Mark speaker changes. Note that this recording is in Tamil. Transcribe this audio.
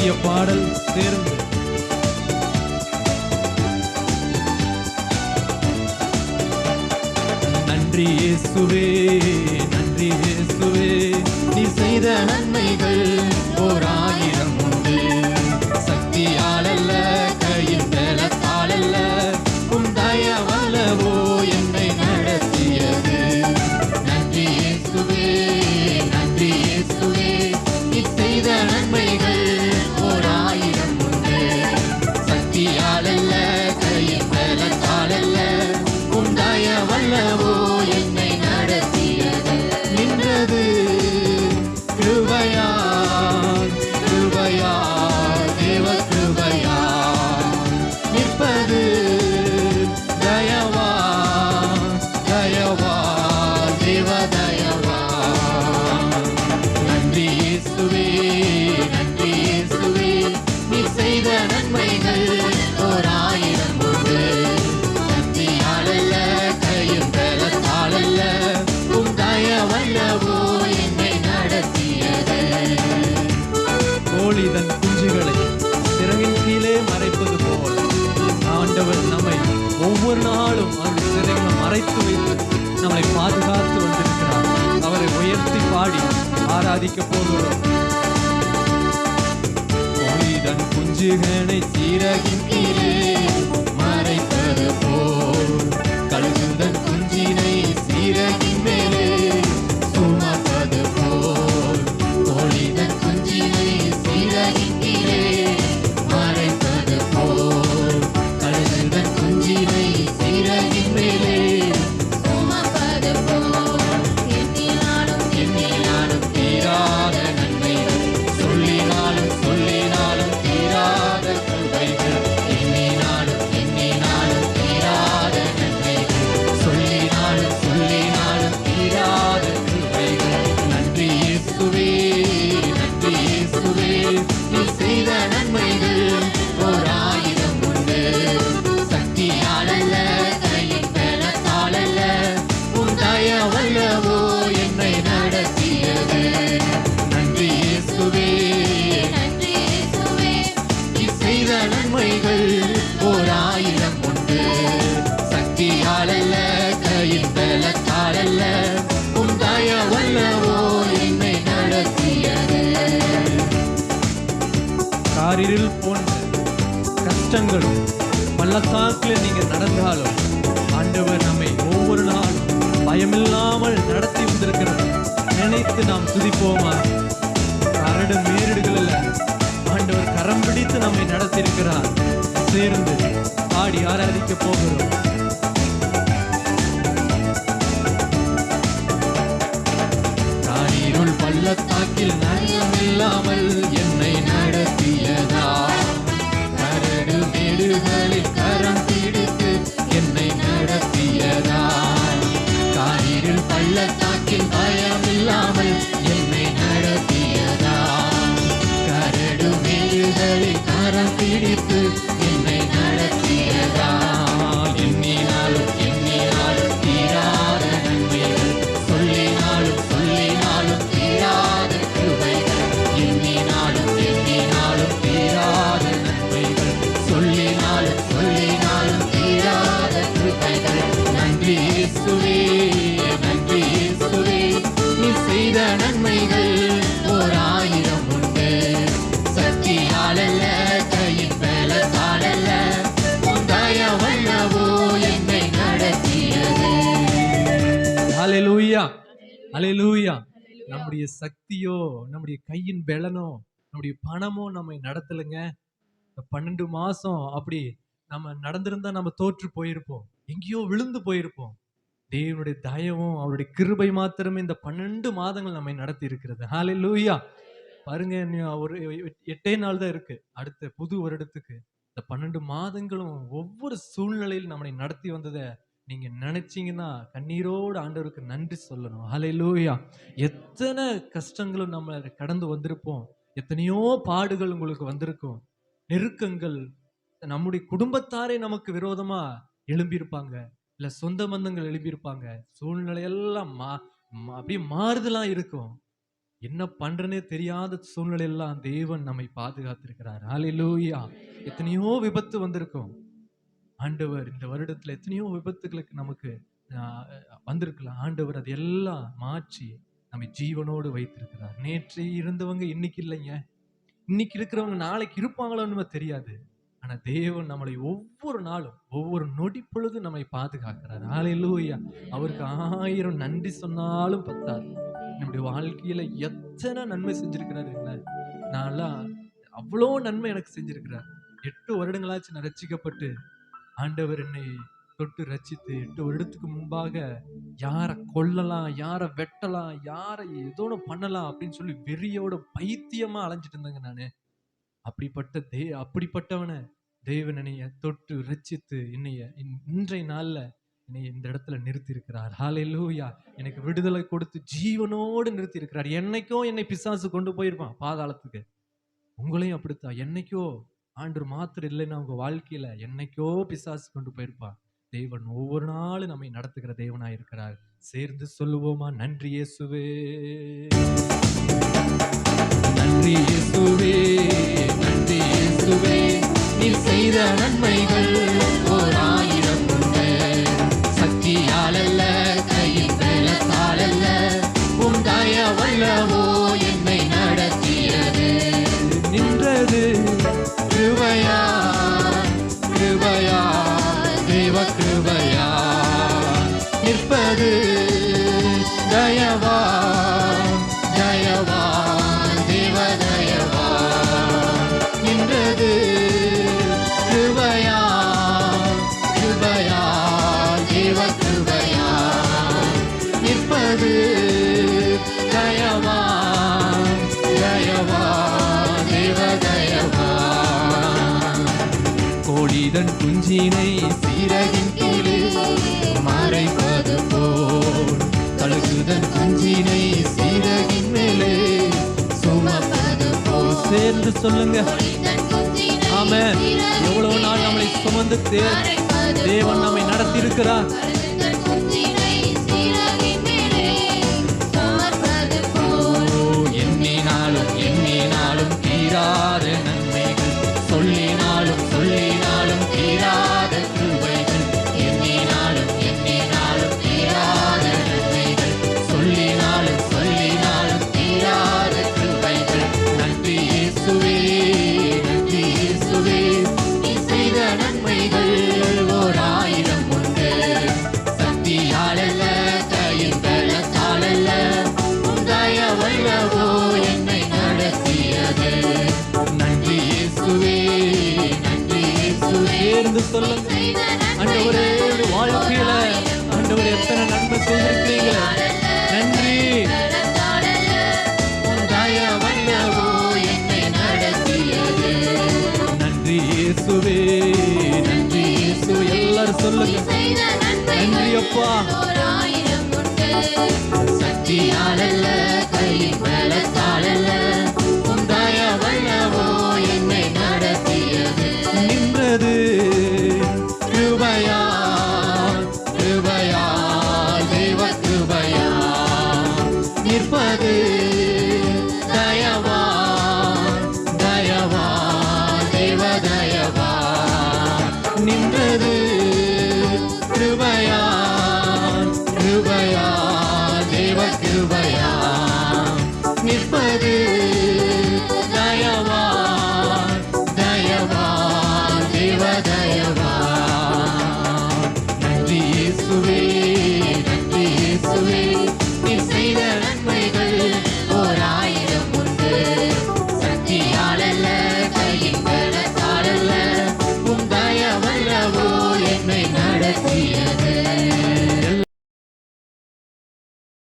Speaker 1: பாடிய பாடல் சேர்ந்து நன்றி இயேசுவே. ஆராதிக்க போகிறோம் கோழி தன் குஞ்சுகளை சீரகின் கீழே பள்ளத்தாக்கில் நீங்க நடந்தாலும் ஆண்டவர் நம்மை ஒவ்வொரு நாள் பயமில்லாமல் நடத்தி வந்திருக்கிறது நினைத்து நாம் துதிப்போமா? கரடு மேரிடுகள் அல்ல ஆண்டவர் கரம் பிடித்து நம்மை நடத்தியிருக்கிறார். சேர்ந்து பாடி ஆராதிக்க போகிறோம். ஹalleluya. நம்முடைய சக்தியோ நம்முடைய கையின் பலனோ நம்முடைய பணமோ நம்மை நடத்தலைங்க. இந்த பன்னெண்டு மாசம் அப்படி நம்ம நடந்திருந்தா நம்ம தோற்று போயிருப்போம். எங்கேயோ விழுந்து போயிருப்போம். தேவனுடைய தயவும் அவருடைய கிருபை மாத்திரமே இந்த பன்னெண்டு மாதங்கள் நம்மை நடத்தி இருக்கிறது ஹalleluya பாருங்க இன்னும் ஒரு எட்டே நாள் தான் இருக்கு. அடுத்த புது வருடத்துக்கு இந்த பன்னெண்டு மாதங்களும் ஒவ்வொரு சூழ்நிலையில் நம்மளை நடத்தி வந்ததை நீங்க நினைச்சீங்கன்னா கண்ணீரோடு ஆண்டவருக்கு நன்றி சொல்லணும். ஹalleluya எத்தனை கஷ்டங்களும் நம்ம கடந்து வந்திருப்போம். எத்தனையோ பாடுகள் உங்களுக்கு வந்திருக்கும். நெருக்கங்கள் நம்முடைய குடும்பத்தாரே நமக்கு விரோதமா எழும்பியிருப்பாங்க. இல்ல சொந்த பந்தங்கள் எழுப்பியிருப்பாங்க சூழ்நிலையெல்லாம் மா அப்படியே மாறுதலா இருக்கும். என்ன பண்றனே தெரியாத சூழ்நிலையெல்லாம் தேவன் நம்மை பாதுகாத்திருக்கிறார். லூயா எத்தனையோ விபத்து வந்திருக்கும். ஆண்டவர் இந்த வருடத்துல எத்தனையோ விபத்துகளுக்கு நமக்கு வந்திருக்கலாம். ஆண்டவர் அது எல்லாம் மாற்றி நம்மை ஜீவனோடு வைத்திருக்கிறார். நேற்று இருந்தவங்க இன்னைக்கு இல்லைங்க. இன்னைக்கு இருக்கிறவங்க நாளைக்கு இருப்பாங்களோன்னு தெரியாது. ஆனா தேவன் நம்மளை ஒவ்வொரு நாளும் ஒவ்வொரு நொடி பொழுதும் நம்மை பாதுகாக்கிறார். ஆலையிலூயா அவருக்கு ஆயிரம் நன்றி சொன்னாலும் பத்தாது. நம்முடைய வாழ்க்கையில எத்தனை நன்மை செஞ்சிருக்கிறாரு என்ன நான்லாம் அவ்வளோ நன்மை எனக்கு செஞ்சிருக்கிறார். எட்டு வருடங்களாச்சு நான் ரசிக்கப்பட்டு ஆண்டவர் என்னை தொட்டு ரச்சித்து எட்டு வருடத்துக்கு முன்பாக யாரை கொல்லலாம் யாரை வெட்டலாம் யாரை ஏதோ பண்ணலாம் அப்படின்னு சொல்லி வெறியோட பைத்தியமா அலைஞ்சிட்டு இருந்தேங்க நான். அப்படிப்பட்ட தே அப்படிப்பட்டவனை தேவன் என்னைய தொட்டு ரட்சித்து என்னைய இன்- இன்றைய நாளில் என்னை இந்த இடத்துல நிறுத்தி இருக்கிறார் ஹalleluya எனக்கு விடுதலை கொடுத்து ஜீவனோடு நிறுத்தி இருக்கிறார் என்னைக்கோ என்னை பிசாசு கொண்டு போயிருப்பான் பாதாளத்துக்கு. உங்களையும் அப்படித்தான். என்னைக்கோ ஆண்டு மாத்திரம் இல்லைன்னா உங்க வாழ்க்கையில என்னைக்கோ பிசாசு கொண்டு போயிருப்பான் தேவன் ஒவ்வொரு நாளும் நம்மை நடத்துகிற தேவனாய் இருக்கிறார். சேர்ந்து சொல்லுவோமா? நன்றி இயேசுவே. நன்றி இயேசுவே. நன்றி இயேசுவே. நீ செய்த நன்மைகள் ஓர் ஆயிரம் உண்டு. சக்தியால் அல்ல கையில் அல்ல. உன் தயவல்லவோ கோழிதன் குஞ்சினை சீரகின் கீழே மறைப்பது போல். கழுகுதன் குஞ்சினை சீரகின் மேலே சுமப்பது போல். சேர்ந்து சொல்லுங்க. ஆமென். எவ்வளவு நாள் நம்மளை சுமந்து தேவன் நம்மை நடத்தி இருக்கிறார் சொல்லுங்க. ஆண்டவரே ஒரு வாழ்க்கையில ஆண்டவர் எத்தனை நன்மை செய்திருக்கீங்க நன்றி. நன்றி இயேசுவே நன்றி இயேசு. எல்லாரும் சொல்லுங்க. நன்றி அப்பா. நின்றது